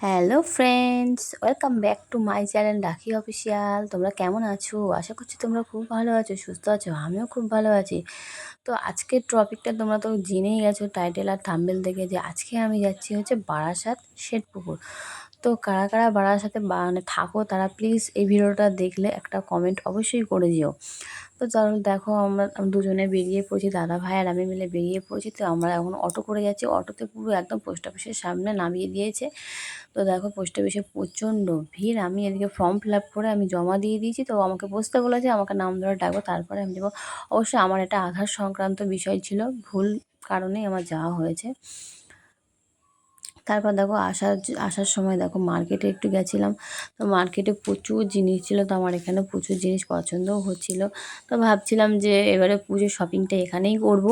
Hello friends welcome back to my channel Rakhi official তোমরা কেমন আছো? আশা করছি তোমরা খুব ভালো আছো, সুস্থ আছো, আমিও খুব ভালো আছি। তো আজকের টপিকটা তোমরা তো জেনেই গেছো টাইটেল আর থাম্বেল দেখে যে আজকে আমি যাচ্ছি হচ্ছে বারাসাত শেঠপুকুর। তো কারা কারা বাড়ার সাথে মানে থাকো তারা প্লিজ এই ভিডিওটা দেখলে একটা কমেন্ট অবশ্যই করে দিও। তো চলো দেখো আমরা দুজনে বেরিয়ে পড়েছি, দাদা ভাই আর আমি মিলে বেরিয়ে পড়েছি। তো আমরা এখন অটো করে যাচ্ছি। অটোতে পুরো একদম পোস্ট অফিসের সামনে নামিয়ে দিয়েছে। তো দেখো পোস্ট অফিসে প্রচণ্ড ভিড়। আমি এদিকে ফর্ম ফিল আপ করে আমি জমা দিয়ে দিয়েছি। তো আমাকে বসতে বলেছে, আমাকে নাম ধরে ডাকবো তারপরে আমি দেবো। অবশ্যই আমার এটা আধার সংক্রান্ত বিষয় ছিল। ভুল কারণেই আমার যাওয়া হয়েছে। তারপর দেখো আসার আসার সময় দেখো মার্কেটে একটু গেছিলাম। তো মার্কেটে প্রচুর জিনিস ছিল, তো আমার এখানে প্রচুর জিনিস পছন্দও হচ্ছিল। তো ভাবছিলাম যে এবারে পুজোর শপিংটা এখানেই করব।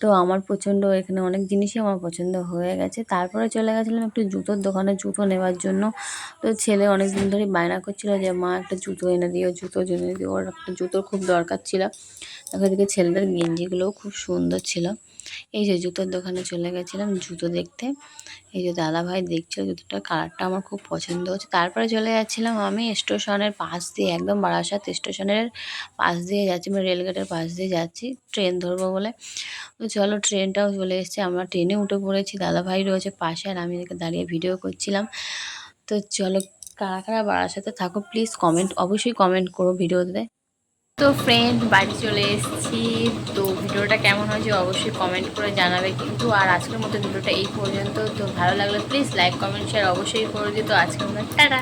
তো আমার প্রচণ্ড এখানে অনেক জিনিসই আমার পছন্দ হয়ে গেছে। তারপরে চলে গেছিলাম একটু জুতোর দোকানে, জুতো নেওয়ার জন্য। তো ছেলে অনেক দিন ধরেই বায়না করছিল যে, মা, একটা জুতো এনে দিও, জুতো এনে দিও। ওর একটা জুতোর খুব দরকার ছিল। দেখো এদিকে ছেলেদের গেঞ্জিগুলোও খুব সুন্দর ছিল। এই যে জুতোর দোকানে চলে গেছিলাম জুতো দেখতে। এই যে দাদা ভাই দেখছিল জুতোটার কালারটা আমার খুব পছন্দ হচ্ছে। তারপরে চলে যাচ্ছিলাম আমি স্টেশনের পাশ দিয়ে, একদম বারাসাত স্টেশনের পাশ দিয়ে যাচ্ছি মানে রেলগেটের পাশ দিয়ে যাচ্ছি, ট্রেন ধরবো বলে। তো চলো ট্রেনটাও চলে এসছে, আমরা ট্রেনে উঠে পড়েছি, দাদা ভাই রয়েছে পাশে আর আমি দাঁড়িয়ে ভিডিও করছিলাম। তো চলো কারা কারা বারাসাতে থাকো প্লিজ কমেন্ট অবশ্যই কমেন্ট করো ভিডিওতে তো ফ্রেন্ড বাড়ি চলে এসেছি। তো ভিডিওটা কেমন হয়েছে অবশ্যই কমেন্ট করে জানাবে কিন্তু আর আজকের মতো ভিডিওটা এই পর্যন্ত। তো ভালো লাগলে প্লিজ লাইক কমেন্ট শেয়ার অবশ্যই করে দিও। তো আজকের মতো টাটা।